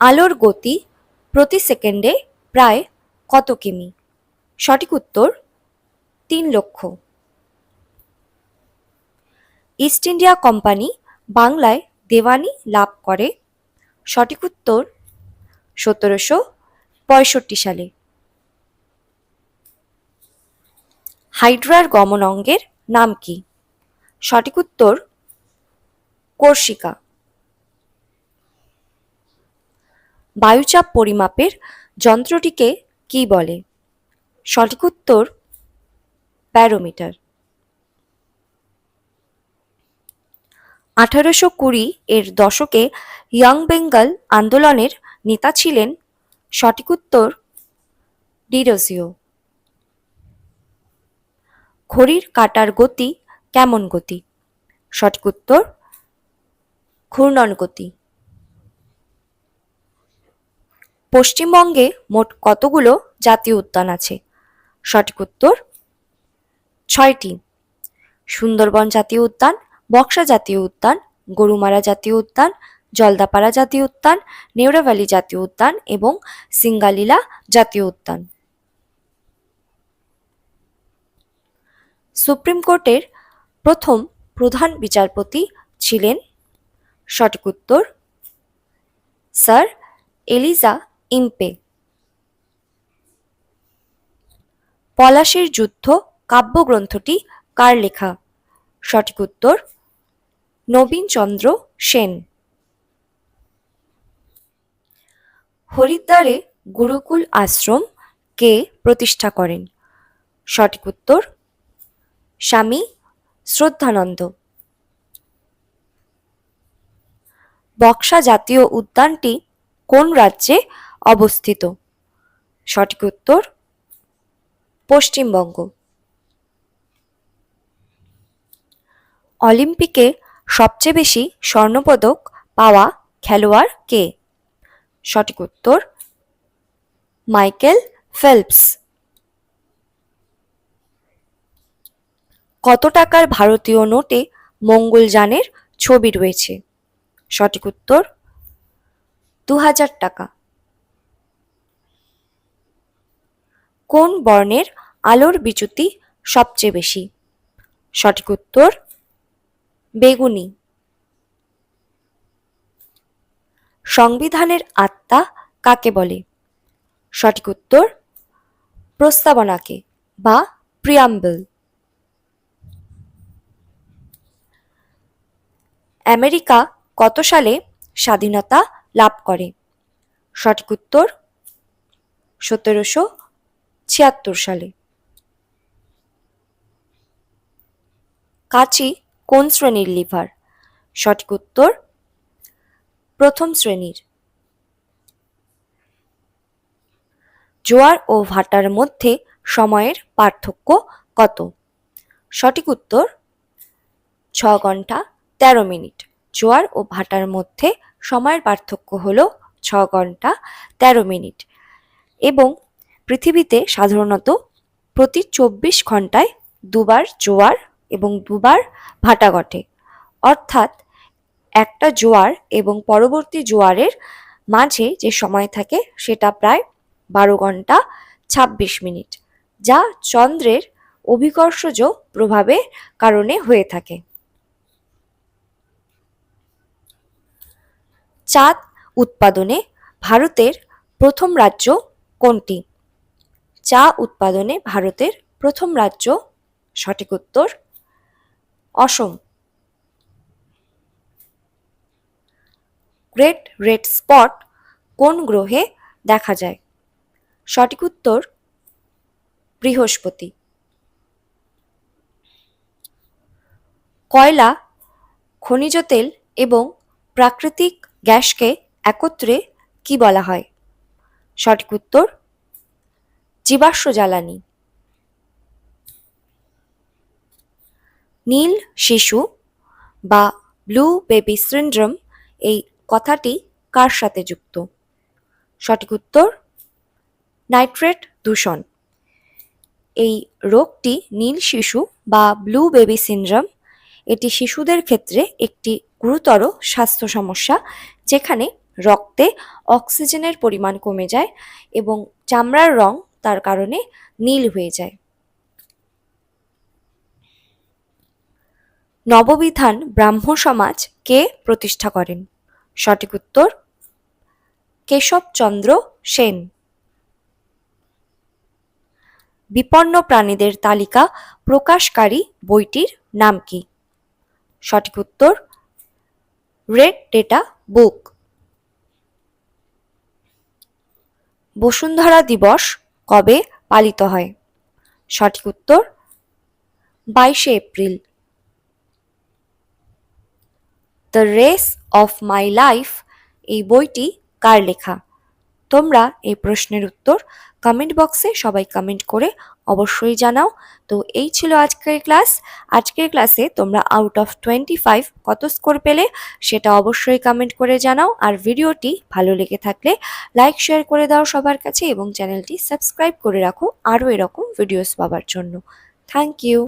আলোর গতি প্রতি সেকেন্ডে প্রায় কত কিমি? সঠিক উত্তর, তিন লক্ষ। ইস্ট ইন্ডিয়া কোম্পানি বাংলায় দেওয়ানি লাভ করে। সঠিক উত্তর, সতেরোশো পঁয়ষট্টি সালে। হাইড্রার গমন অঙ্গের নাম কি? সঠিক উত্তর কোর্সিকা বায়ুচাপ পরিমাপের যন্ত্রটিকে কি বলে? সঠিক উত্তর, ব্যারোমিটার। আঠারোশো কুড়ি এর দশকে ইয়াং বেঙ্গল আন্দোলনের নেতা ছিলেন, সঠিক উত্তর, ডিরোজিও। ঘড়ির কাটার গতি কেমন গতি? সঠিক উত্তর, ঘূর্ণন গতি। পশ্চিমবঙ্গে মোট কতগুলো জাতীয় উদ্যান আছে? সঠিক উত্তর, ছয়টি। সুন্দরবন জাতীয় উদ্যান, বক্সা জাতীয় উদ্যান, গরুমারা জাতীয় উদ্যান, জলদাপাড়া জাতীয় উদ্যান নেওড়াভ্যালি জাতীয় উদ্যান এবং সিঙ্গালীলা জাতীয় উদ্যান। সুপ্রিম কোর্টের প্রথম প্রধান বিচারপতি ছিলেন সঠিক উত্তর স্যার এলিজা ইম্পে। পলাশের যুদ্ধ, কাব্যগ্রন্থটি কার লেখা? সঠিক উত্তর, নবীনচন্দ্র সেন। হরিদ্বারে গুরুকুল আশ্রম কে প্রতিষ্ঠা করেন? সঠিক উত্তর, স্বামী শ্রদ্ধানন্দ। বক্সা জাতীয় উদ্যানটি কোন রাজ্যে অবস্থিত। সঠিক উত্তর, পশ্চিমবঙ্গ। অলিম্পিকে সবচেয়ে বেশি স্বর্ণপদক পাওয়া খেলোয়াড় কে? সঠিক উত্তর, মাইকেল ফেলপস। কত টাকার ভারতীয় নোটে মঙ্গলযানের ছবি রয়েছে? সঠিক উত্তর দু হাজার টাকা। কোন বর্ণের আলোর বিচ্যুতি সবচেয়ে বেশি? সঠিক উত্তর, বেগুনি। সংবিধানের আত্মা কাকে বলে? সঠিক উত্তর, প্রস্তাবনাকে বা প্রিয়াম্বল আমেরিকা কত সালে স্বাধীনতা লাভ করে? সঠিক উত্তর, সতেরোশো ছিয়াত্তর সালে। কাচি কোন শ্রেণির লিভার? সঠিক উত্তর, প্রথম শ্রেণির। জোয়ার ও ভাটার মধ্যে সময়ের পার্থক্য কত? সঠিক উত্তর, ছ ঘণ্টা তেরো মিনিট। জোয়ার ও ভাটার মধ্যে সময়ের পার্থক্য হল ছ ঘণ্টা তেরো মিনিট। এবং পৃথিবীতে সাধারণত প্রতি চব্বিশ ঘন্টায় দুবার জোয়ার এবং দুবার ভাটা ঘটে। অর্থাৎ একটা জোয়ার এবং পরবর্তী জোয়ারের মাঝে যে সময় থাকে সেটা প্রায় বারো ঘণ্টা ছাব্বিশ মিনিট, যা চন্দ্রের অভিকর্ষজ প্রভাবের কারণে হয়ে থাকে। চাঁদ উৎপাদনে ভারতের প্রথম রাজ্য কোনটি? চা উৎপাদনে ভারতের প্রথম রাজ্য, সঠিক উত্তর, অসম। গ্রেট রেড স্পট কোন গ্রহে দেখা যায়? সঠিক উত্তর বৃহস্পতি। কয়লা, খনিজ তেল এবং প্রাকৃতিক গ্যাসকে একত্রে কি বলা হয়? সঠিক উত্তর জীবাশ্ম জ্বালানি। নীল শিশু বা ব্লু বেবি সিন্ড্রোম এই কথাটি কার সাথে যুক্ত? সঠিক উত্তর, নাইট্রেট দূষণ। এই রোগটি নীল শিশু বা ব্লু বেবি সিন্ড্রোম এটি শিশুদের ক্ষেত্রে একটি গুরুতর স্বাস্থ্য সমস্যা যেখানে রক্তে অক্সিজেনের পরিমাণ কমে যায় এবং চামড়ার রং তার কারণে নীল হয়ে যায়। নববিধান ব্রাহ্ম সমাজ কে প্রতিষ্ঠা করেন? সঠিক উত্তর কেশবচন্দ্র সেন। বিপন্ন প্রাণীদের তালিকা প্রকাশকারী বইটির নাম কি? সঠিক উত্তর, রেড ডেটা বুক। বসুন্ধরা দিবস কবে পালিত হয়? সঠিক উত্তর, বাইশে April. The race of my life এই বইটি কার লেখা? তোমরা এই প্রশ্নের উত্তর কমেন্ট বক্সে সবাই কমেন্ট করে অবশ্যই জানাও। তো এই ছিল আজকের ক্লাস। আজকের ক্লাসে তোমরা আউট অফ টোয়েন্টি ফাইভ কত স্কোর পেলে সেটা অবশ্যই কমেন্ট করে জানাও। আর ভিডিওটি ভালো লেগে থাকলে লাইক শেয়ার করে দাও সবার কাছে এবং চ্যানেলটি সাবস্ক্রাইব করে রাখো আরও এরকম ভিডিওস পাওয়ার জন্য। Thank you